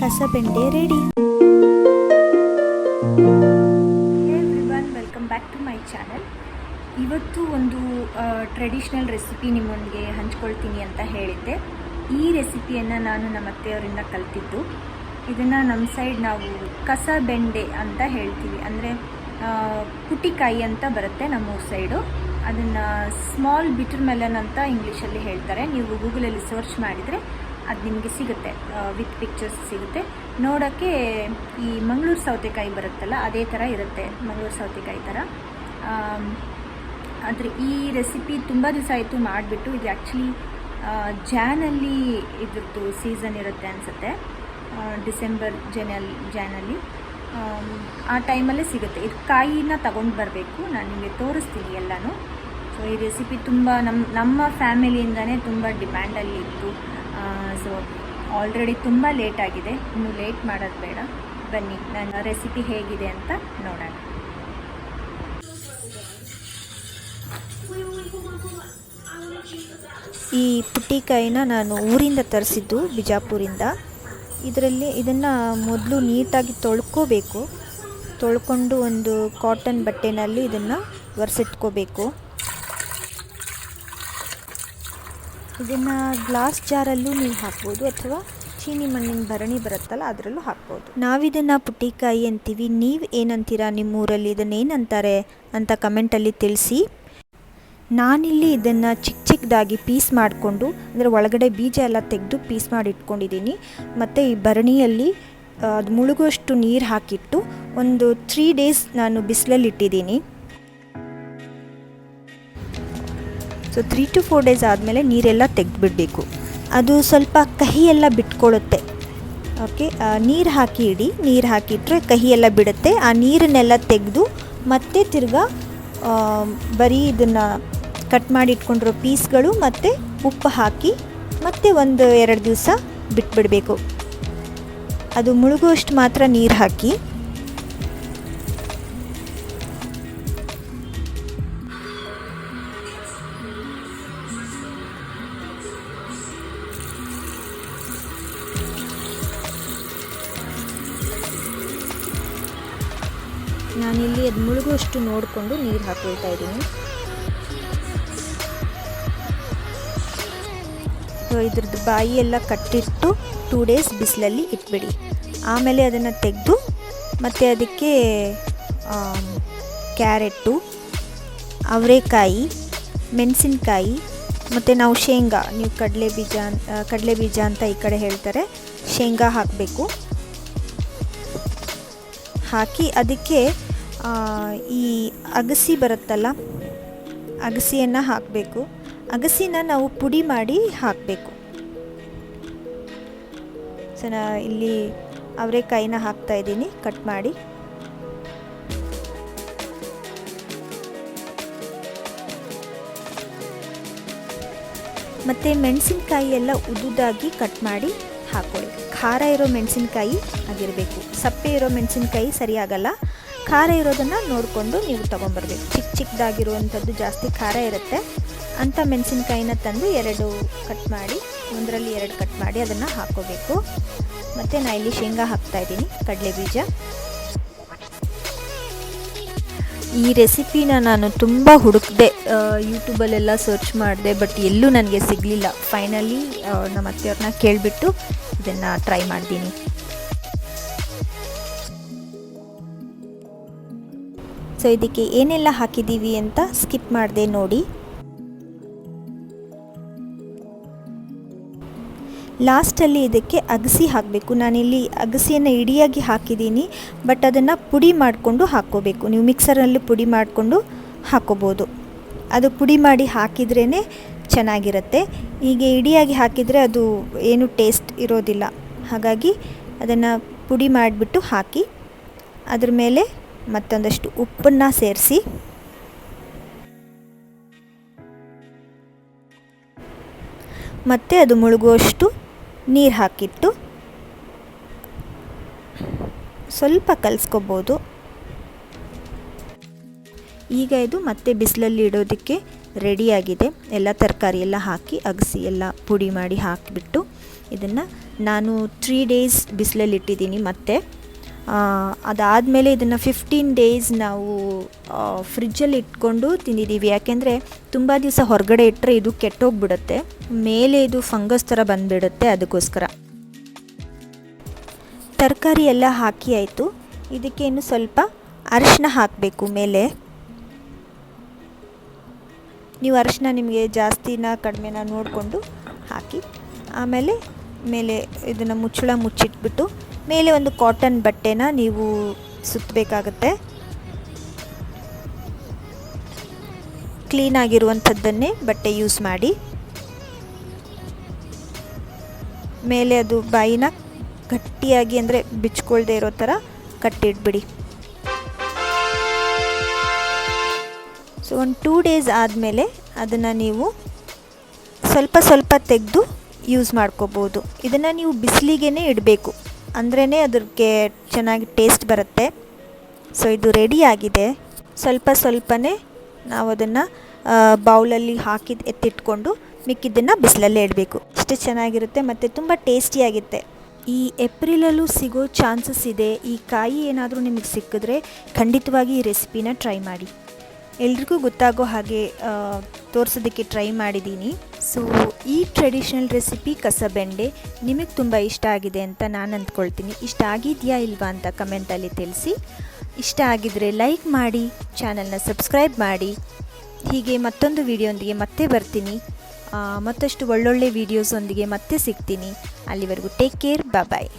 ಕಸಬೆಂಡೆ ready. Welcome back to my channel ಇವತ್ತು ಒಂದು traditional recipe ನಿಮ್ಮೊಂದಿಗೆ ಹಂಚ್ಕೊಳ್ತೀನಿ ಅಂತ ಹೇಳಿದ್ದೆ. ಈ ರೆಸಿಪಿಯನ್ನು ನಾನು ನಮ್ಮ ಅತ್ತೆಯವರಿಂದ ಕಲ್ತಿದ್ದು. ಇದನ್ನು ನಮ್ಮ ಸೈಡ್ ನಾವು ಕಸ ಬೆಂಡೆ ಅಂತ ಹೇಳ್ತೀವಿ. ಅಂದರೆ ಕುಟಿಕಾಯಿ ಅಂತ ಬರುತ್ತೆ ನಮ್ಮೂರ ಸೈಡು ಅದನ್ನು ಸ್ಮಾಲ್ ಬಿಟರ್ ಮೆಲನ್ ಅಂತ ಇಂಗ್ಲೀಷಲ್ಲಿ ಹೇಳ್ತಾರೆ. ನೀವು ಗೂಗಲಲ್ಲಿ ಸರ್ಚ್ ಮಾಡಿದರೆ ಅದು ನಿಮಗೆ ಸಿಗುತ್ತೆ ವಿತ್ ಪಿಕ್ಚರ್ಸ್ ಸಿಗುತ್ತೆ. ನೋಡೋಕ್ಕೆ ಈ ಮಂಗಳೂರು ಸೌತೆಕಾಯಿ ಬರುತ್ತಲ್ಲ, ಅದೇ ಥರ ಇರುತ್ತೆ ಮಂಗಳೂರು ಸೌತೆಕಾಯಿ ಥರ. ಆದರೆ ಈ ರೆಸಿಪಿ ತುಂಬ ದಿವಸ ಆಯಿತು ಮಾಡಿಬಿಟ್ಟು, ಇದು ಆ್ಯಕ್ಚುಲಿ ಜಾನಲ್ಲಿ ಇದ್ರದ್ದು ಸೀಸನ್ ಇರುತ್ತೆ ಅನಿಸುತ್ತೆ. ಡಿಸೆಂಬರ್ ಜನಲ್ ಜ್ಯಾನಲ್ಲಿ ಆ ಟೈಮಲ್ಲೇ ಸಿಗುತ್ತೆ. ಇದು ಕಾಯಿನ ತಗೊಂಡು ಬರಬೇಕು. ನಾನು ನಿಮಗೆ ತೋರಿಸ್ತೀನಿ ಎಲ್ಲನೂ. ಸೊ ಈ ರೆಸಿಪಿ ತುಂಬ ನಮ್ಮ ನಮ್ಮ ಫ್ಯಾಮಿಲಿಯಿಂದನೇ ತುಂಬ ಡಿಮ್ಯಾಂಡಲ್ಲಿ ಇತ್ತು. ಸೊ ಆಲ್ರೆಡಿ ತುಂಬ ಲೇಟ್ ಆಗಿದೆ. ಇನ್ನು ಲೇಟ್ ಮಾಡೋದು ಬೇಡ. ಬನ್ನಿ, ನನ್ನ ರೆಸಿಪಿ ಹೇಗಿದೆ ಅಂತ ನೋಡೋಣ. ಈ ಪುಟ್ಟಿಕಾಯಿನ ನಾನು ಊರಿಂದ ತರಿಸಿದ್ದು, ಬಿಜಾಪುರಿಂದ. ಇದರಲ್ಲಿ ಇದನ್ನು ಮೊದಲು ನೀಟಾಗಿ ತೊಳ್ಕೋಬೇಕು. ತೊಳ್ಕೊಂಡು ಒಂದು ಕಾಟನ್ ಬಟ್ಟೆನಲ್ಲಿ ಇದನ್ನು ಒರೆಸಿಟ್ಕೋಬೇಕು. ಇದನ್ನು ಗ್ಲಾಸ್ ಜಾರಲ್ಲೂ ನೀವು ಹಾಕ್ಬೋದು ಅಥವಾ ಚೀನಿ ಮಣ್ಣಿನ ಭರಣಿ ಬರುತ್ತಲ್ಲ ಅದರಲ್ಲೂ ಹಾಕ್ಬೋದು. ನಾವಿದನ್ನು ಪುಟ್ಟಿಕಾಯಿ ಅಂತೀವಿ. ನೀವು ಏನಂತೀರಾ ನಿಮ್ಮೂರಲ್ಲಿ? ಇದನ್ನು ಏನಂತಾರೆ ಅಂತ ಕಮೆಂಟಲ್ಲಿ ತಿಳಿಸಿ. ನಾನಿಲ್ಲಿ ಇದನ್ನು ಚಿಕ್ಕ ಚಿಕ್ಕದಾಗಿ ಪೀಸ್ ಮಾಡಿಕೊಂಡು, ಅಂದರೆ ಒಳಗಡೆ ಬೀಜ ಎಲ್ಲ ತೆಗೆದು ಪೀಸ್ ಮಾಡಿ ಇಟ್ಕೊಂಡಿದ್ದೀನಿ. ಮತ್ತು ಈ ಭರಣಿಯಲ್ಲಿ ಅದು ಮುಳುಗುವಷ್ಟು ನೀರು ಹಾಕಿಟ್ಟು ಒಂದು ತ್ರೀ ಡೇಸ್ ನಾನು ಬಿಸಿಲಲ್ಲಿ ಇಟ್ಟಿದ್ದೀನಿ. So three to four days ಆದಮೇಲೆ ನೀರೆಲ್ಲ ತೆಗೆದುಬಿಡಬೇಕು. ಅದು ಸ್ವಲ್ಪ ಕಹಿ ಎಲ್ಲ ಬಿಟ್ಕೊಳ್ಳುತ್ತೆ ಓಕೆ ನೀರು ಹಾಕಿ ಇಡಿ ನೀರು ಹಾಕಿಟ್ರೆ ಕಹಿ ಎಲ್ಲ ಬಿಡುತ್ತೆ. ಆ ನೀರನ್ನೆಲ್ಲ ತೆಗೆದು ಮತ್ತೆ ತಿರ್ಗಾ ಬರೀ ಇದನ್ನು ಕಟ್ ಮಾಡಿ ಇಟ್ಕೊಂಡಿರೋ ಪೀಸ್ಗಳು ಮತ್ತು ಉಪ್ಪು ಹಾಕಿ ಮತ್ತೆ ಒಂದು ಎರಡು ದಿವಸ ಬಿಟ್ಬಿಡಬೇಕು. ಅದು ಮುಳುಗುವಷ್ಟು ಮಾತ್ರ ನೀರು ಹಾಕಿ. ನಾನಿಲ್ಲಿ ಅದು ಮುಳುಗುವಷ್ಟು ನೋಡಿಕೊಂಡು ನೀರು ಹಾಕೊಳ್ತಾ ಇದ್ದೀನಿ. ಇದ್ರದ್ದು ಬಾಯಿ ಎಲ್ಲ ಕಟ್ಟಿಟ್ಟು ಟೂ ಡೇಸ್ ಬಿಸಿಲಲ್ಲಿ ಇಟ್ಬಿಡಿ. ಆಮೇಲೆ ಅದನ್ನು ತೆಗೆದು ಮತ್ತು ಅದಕ್ಕೆ ಕ್ಯಾರೆಟ್ಟು ಕ್ಯಾರೆಟು ಅವರೆಕಾಯಿ, ಮೆಣಸಿನ್ಕಾಯಿ, ಮತ್ತು ನಾವು ಶೇಂಗಾ, ನೀವು ಕಡಲೆ ಬೀಜ ಕಡಲೆ ಬೀಜ ಅಂತ ಈ ಕಡೆ ಹೇಳ್ತಾರೆ, ಶೇಂಗಾ ಹಾಕಬೇಕು. ಹಾಕಿ ಅದಕ್ಕೆ ಈ ಅಗಸಿ ಬರುತ್ತಲ್ಲ, ಅಗಸಿಯನ್ನು ಹಾಕಬೇಕು. ಅಗಸಿನ ನಾವು ಪುಡಿ ಮಾಡಿ ಹಾಕಬೇಕು. ಸೊ ನಾ ಇಲ್ಲಿ ಅವರೆಕಾಯಿನ ಹಾಕ್ತಾ ಇದ್ದೀನಿ, ಕಟ್ ಮಾಡಿ. ಮತ್ತು ಮೆಣಸಿನ್ಕಾಯಿ ಎಲ್ಲ ಉದುದಾಗಿ ಕಟ್ ಮಾಡಿ. ಹಾಕೊಳ್ಳಿ. ಖಾರ ಇರೋ ಮೆಣಸಿನ್ಕಾಯಿ ಆಗಿರಬೇಕು. ಸಪ್ಪೆ ಇರೋ ಮೆಣಸಿನ್ಕಾಯಿ ಸರಿಯಾಗಲ್ಲ. ಖಾರ ಇರೋದನ್ನು ನೋಡಿಕೊಂಡು ನೀವು ತೊಗೊಂಬರ್ಬೇಕು. ಚಿಕ್ಕ ಚಿಕ್ಕದಾಗಿರುವಂಥದ್ದು ಜಾಸ್ತಿ ಖಾರ ಇರುತ್ತೆ. ಅಂಥ ಮೆಣಸಿನ್ಕಾಯಿನ ತಂದು ಎರಡು ಕಟ್ ಮಾಡಿ, ಒಂದರಲ್ಲಿ ಎರಡು ಕಟ್ ಮಾಡಿ ಅದನ್ನು ಹಾಕೋಬೇಕು. ಮತ್ತು ನಾನು ಇಲ್ಲಿ ಶೇಂಗಾ ಹಾಕ್ತಾ ಇದ್ದೀನಿ ಕಡಲೆ ಬೀಜ ಈ ರೆಸಿಪಿನ ನಾನು ತುಂಬ ಹುಡುಕಿದೆ. ಯೂಟ್ಯೂಬಲ್ಲೆಲ್ಲ ಸರ್ಚ್ ಮಾಡಿದೆ ಬಟ್ ಎಲ್ಲೂ ನನಗೆ ಸಿಗಲಿಲ್ಲ. ಫೈನಲಿ ನಮ್ಮ ಅತ್ತೆಯವ್ರನ್ನ ಕೇಳಿಬಿಟ್ಟು ಇದನ್ನು ಟ್ರೈ ಮಾಡ್ತೀನಿ. ಸೊ ಇದಕ್ಕೆ ಏನೆಲ್ಲ ಹಾಕಿದ್ದೀವಿ ಅಂತ ಸ್ಕಿಪ್ ಮಾಡಿದೆ ನೋಡಿ. ಲಾಸ್ಟಲ್ಲಿ ಇದಕ್ಕೆ ಅಗಸಿ ಹಾಕಬೇಕು. ನಾನಿಲ್ಲಿ ಅಗಸಿಯನ್ನು ಇಡಿಯಾಗಿ ಹಾಕಿದ್ದೀನಿ, ಬಟ್ ಅದನ್ನು ಪುಡಿ ಮಾಡಿಕೊಂಡು ಹಾಕ್ಕೋಬೇಕು. ನೀವು ಮಿಕ್ಸರಲ್ಲಿ ಪುಡಿ ಮಾಡಿಕೊಂಡು ಹಾಕ್ಕೋಬೋದು. ಅದು ಪುಡಿ ಮಾಡಿ ಹಾಕಿದ್ರೇ ಚೆನ್ನಾಗಿರುತ್ತೆ. ಹೀಗೆ ಇಡಿಯಾಗಿ ಹಾಕಿದರೆ ಅದು ಏನು ಟೇಸ್ಟ್ ಇರೋದಿಲ್ಲ. ಹಾಗಾಗಿ ಅದನ್ನು ಪುಡಿ ಮಾಡಿಬಿಟ್ಟು ಹಾಕಿ, ಅದ್ರ ಮೇಲೆ ಮತ್ತೊಂದಷ್ಟು ಉಪ್ಪನ್ನು ಸೇರಿಸಿ. ಮತ್ತು ಅದು ಮುಳುಗುವಷ್ಟು ನೀರು ಹಾಕಿಟ್ಟು ಸ್ವಲ್ಪ ಕಲಿಸ್ಕೋಬೋದು. ಈಗ ಇದು ಮತ್ತೆ ಬಿಸಿಲಲ್ಲಿ ಇಡೋದಕ್ಕೆ ರೆಡಿಯಾಗಿದೆ ಎಲ್ಲ ತರಕಾರಿ ಎಲ್ಲ ಹಾಕಿ, ಅಗಸಿ ಎಲ್ಲ ಪುಡಿ ಮಾಡಿ ಹಾಕಿಬಿಟ್ಟು ಇದನ್ನು ನಾನು ತ್ರೀ ಡೇಸ್ ಬಿಸಿಲಲ್ಲಿ ಇಟ್ಟಿದ್ದೀನಿ. ಮತ್ತೆ ಅದಾದಮೇಲೆ ಇದನ್ನು ಫಿಫ್ಟೀನ್ ಡೇಸ್ ನಾವು ಫ್ರಿಜ್ಜಲ್ಲಿ ಇಟ್ಕೊಂಡು ತಿಂದಿದ್ದೀವಿ ಯಾಕೆಂದರೆ ತುಂಬ ದಿವಸ ಹೊರಗಡೆ ಇಟ್ಟರೆ ಇದು ಕೆಟ್ಟೋಗ್ಬಿಡುತ್ತೆ. ಮೇಲೆ ಇದು ಫಂಗಸ್ ಥರ ಬಂದುಬಿಡುತ್ತೆ ಅದಕ್ಕೋಸ್ಕರ. ತರಕಾರಿ ಎಲ್ಲ ಹಾಕಿ ಆಯಿತು. ಇದಕ್ಕೆ ಇನ್ನು ಸ್ವಲ್ಪ ಅರಿಶಿನ ಹಾಕಬೇಕು ಮೇಲೆ. ನೀವು ಅರಿಶಿನ ನಿಮಗೆ ಜಾಸ್ತಿನ ಕಡಿಮೆನ ನೋಡಿಕೊಂಡು ಹಾಕಿ, ಆಮೇಲೆ ಮೇಲೆ ಇದನ್ನು ಮುಚ್ಚಳ ಮುಚ್ಚಿಟ್ಬಿಟ್ಟು ಮೇಲೆ ಒಂದು ಕಾಟನ್ ಬಟ್ಟೆನ ನೀವು ಸುತ್ತಬೇಕಾಗತ್ತೆ ಕ್ಲೀನ್ ಆಗಿರುವಂಥದ್ದನ್ನೇ ಬಟ್ಟೆ ಯೂಸ್ ಮಾಡಿ. ಮೇಲೆ ಅದು ಬಾಯಿನ ಗಟ್ಟಿಯಾಗಿ ಅಂದರೆ ಬಿಚ್ಕೊಳ್ದೇ ಇರೋ ಥರ ಕಟ್ಟಿಟ್ಬಿಡಿ. ಸೊ ಒಂದು ಟೂ ಡೇಸ್ ಆದಮೇಲೆ ಅದನ್ನು ನೀವು ಸ್ವಲ್ಪ ಸ್ವಲ್ಪ ತೆಗೆದು ಯೂಸ್ ಮಾಡ್ಕೋಬೋದು. ಇದನ್ನು ನೀವು ಬಿಸಿಲಿಗೆ ಇಡಬೇಕು. ಅಂದ್ರೇ ಅದಕ್ಕೆ ಚೆನ್ನಾಗಿ ಟೇಸ್ಟ್ ಬರುತ್ತೆ. ಸೊ ಇದು ರೆಡಿ ಆಗಿದೆ. ಸ್ವಲ್ಪ ಸ್ವಲ್ಪನೇ ನಾವು ಅದನ್ನು ಬೌಲಲ್ಲಿ ಹಾಕಿದ, ಎತ್ತಿಟ್ಕೊಂಡು ಮಿಕ್ಕಿದ್ದನ್ನು ಬಿಸಿಲಲ್ಲೇ ಇಡಬೇಕು. ಇಷ್ಟು ಚೆನ್ನಾಗಿರುತ್ತೆ ಮತ್ತು ತುಂಬ ಟೇಸ್ಟಿಯಾಗಿರುತ್ತೆ ಈ ಏಪ್ರಿಲಲ್ಲೂ ಸಿಗೋ ಚಾನ್ಸಸ್ ಇದೆ. ಈ ಕಾಯಿ ಏನಾದರೂ ನಿಮಗೆ ಸಿಕ್ಕಿದ್ರೆ ಖಂಡಿತವಾಗಿ ಈ ರೆಸಿಪಿನ ಟ್ರೈ ಮಾಡಿ. ಎಲ್ರಿಗೂ ಗೊತ್ತಾಗೋ ಹಾಗೆ ತೋರಿಸೋದಕ್ಕೆ ಟ್ರೈ ಮಾಡಿದ್ದೀನಿ ಸೊ ಈ ಟ್ರೆಡಿಷ್ನಲ್ ರೆಸಿಪಿ ಕಸಬೆಂಡೆ ನಿಮಗೆ ತುಂಬ ಇಷ್ಟ ಆಗಿದೆ ಅಂತ ನಾನು ಅಂದ್ಕೊಳ್ತೀನಿ. ಇಷ್ಟ ಆಗಿದೆಯಾ ಇಲ್ವಾ ಅಂತ ಕಮೆಂಟಲ್ಲಿ ತಿಳಿಸಿ. ಇಷ್ಟ ಆಗಿದರೆ ಲೈಕ್ ಮಾಡಿ ಚಾನಲ್ನ ಸಬ್ಸ್ಕ್ರೈಬ್ ಮಾಡಿ. ಹೀಗೆ ಮತ್ತೊಂದು ವಿಡಿಯೋಂದಿಗೆ ಮತ್ತೆ ಬರ್ತೀನಿ. ಮತ್ತಷ್ಟು ಒಳ್ಳೊಳ್ಳೆ ವೀಡಿಯೋಸೊಂದಿಗೆ ಮತ್ತೆ ಸಿಗ್ತೀನಿ. ಅಲ್ಲಿವರೆಗೂ ಟೇಕ್ ಕೇರ್ ಬಾಯ್